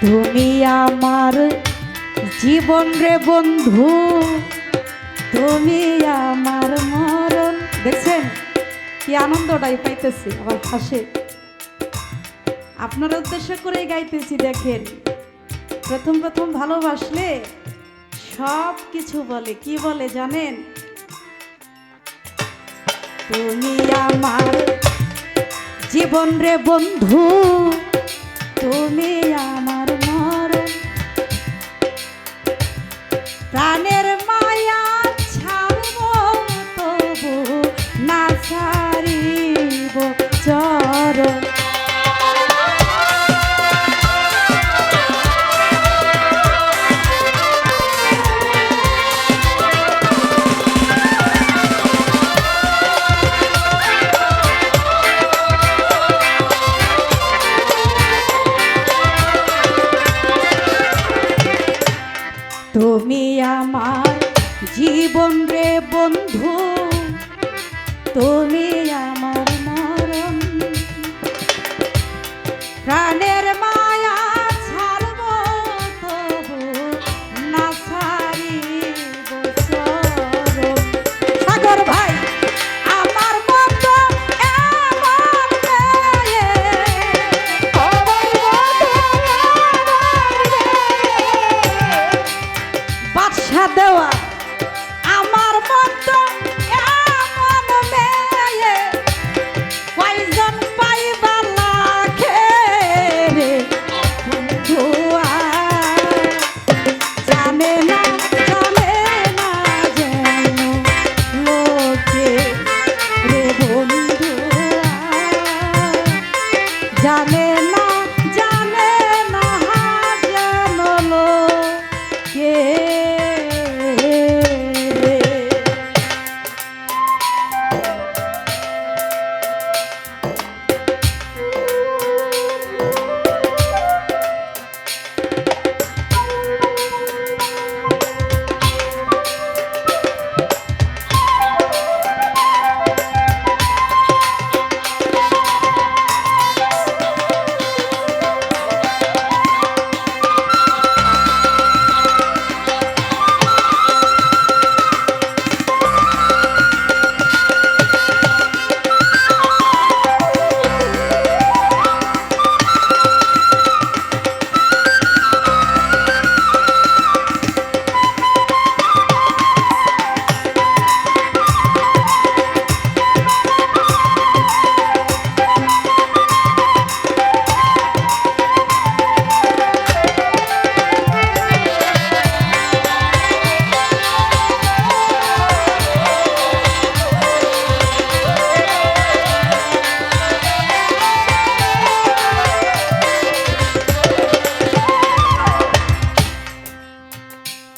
তুমি আমার জীবন রে বন্ধু। তুমি আমার মরণ। দেখছেন কি আনন্দটাই পাইতেছি আবার হাসে আপনার উদ্দেশ্য করেই গাইতেছি, দেখেন। প্রথম প্রথম ভালোবাসলে সব কিছু বলে। কি বলে জানেন? তুমি আমার জীবন রে বন্ধু। তুমি আমার তুমি আমার জীবন রে বন্ধু তুমি আমার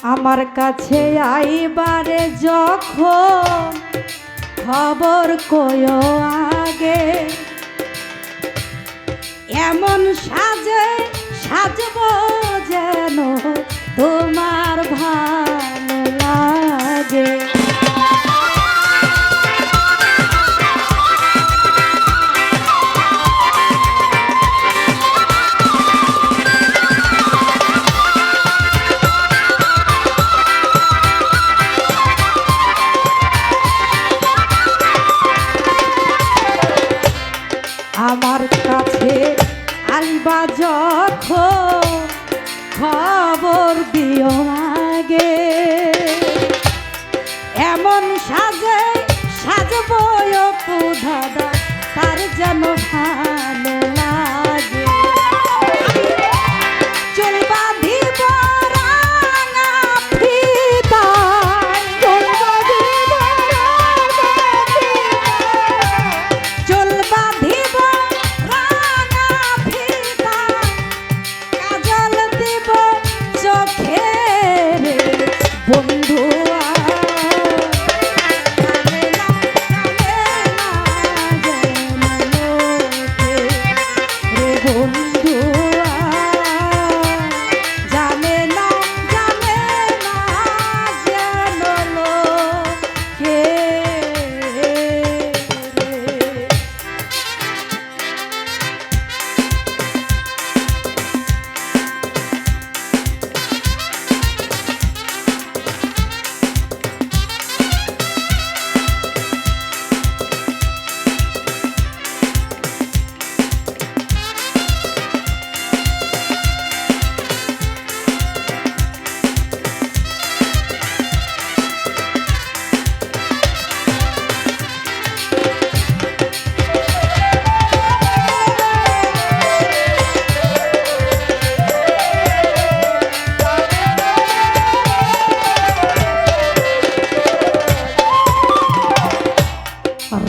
আমার কাছে আইবারে যখন খবর কয়ো আগে এমন সাজে সাজব যেন তোমার ভালো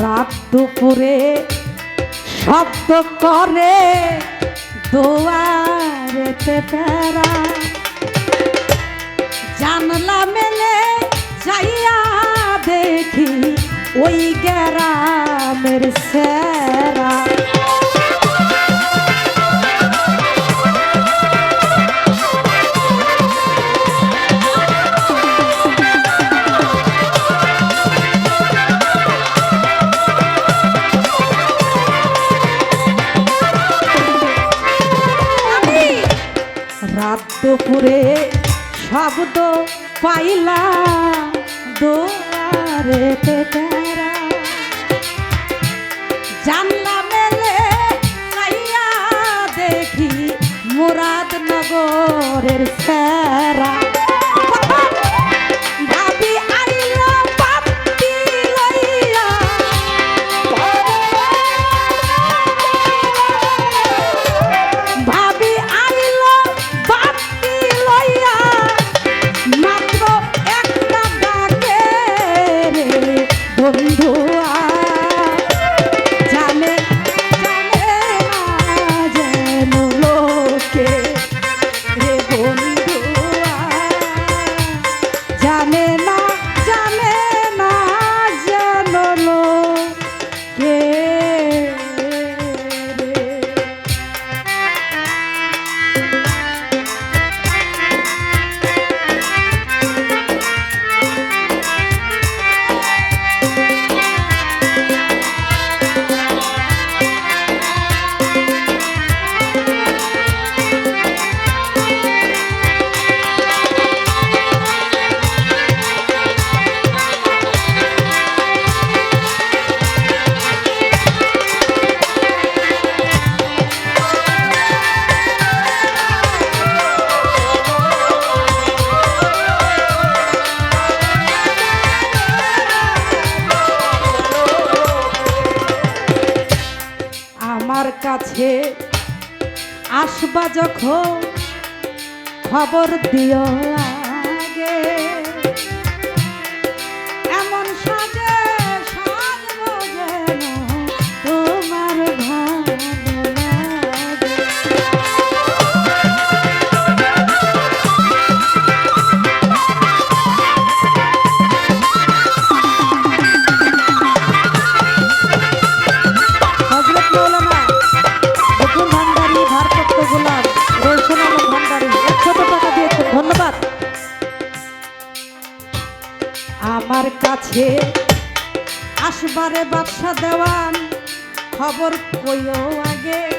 রাত দুপুরে শব্দ করে দোয়ারেতে পেরা জানলা মেলে যাইয়া দেখি ওই গেরামের সেরা। পাইলা দোয়ারে পেটারা। জানলা মেলে নাইয়া দেখি মুরাদনগরের সেরা। আগে আসবা যখন খবর দিয়া আমার কাছে আসবারে বাদশা দেওয়ান খবর কইও আগে।